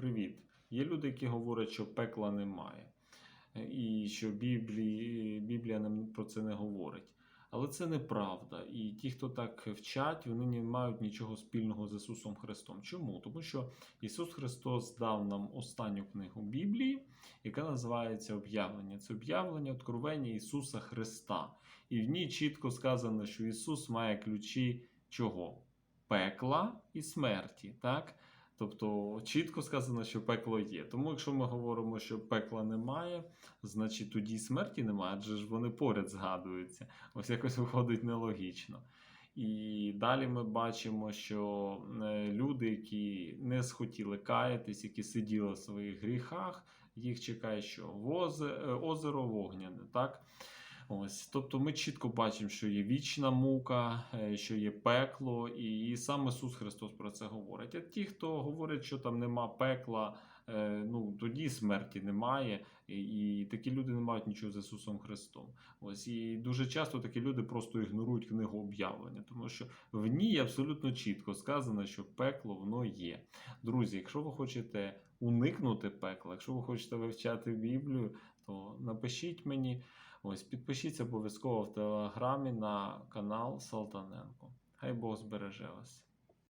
Привіт. Є люди, які говорять, що пекла немає, е, і що Біблії, Біблія нам про це не говорить. Але це неправда. І ті, хто так вчать, вони не мають нічого спільного з Ісусом Христом. Чому? Тому що Ісус Христос дав нам останню книгу Біблії, яка називається Об'явлення. Це об'явлення откровення Ісуса Христа. І в ній чітко сказано, що Ісус має ключі чого? Пекла і смерті. так? Тобто чітко сказано, що пекло є. Тому, якщо ми говоримо, що пекла немає, значить тоді смерті немає, адже ж вони поряд згадуються. Ось якось виходить нелогічно. І далі ми бачимо, що е, люди, які не схотіли каятись, які сиділи в своїх гріхах, їх чекає що? Е, озеро вогняне, так? Ось, тобто ми чітко бачимо, що є вічна мука, е, що є пекло, і, сам Ісус Христос про це говорить. А ті, хто говорить, що там нема пекла, ну тоді смерті немає, і, і такі люди не мають нічого з Ісусом Христом. Ось і дуже часто такі люди просто ігнорують книгу об'явлення, тому що в ній абсолютно чітко сказано, що пекло воно є. Друзі, якщо ви хочете уникнути пекла, якщо ви хочете вивчати Біблію, то напишіть мені. Ось підпишіться обов'язково в телеграмі на канал Салтаненко. Хай Бог збереже вас.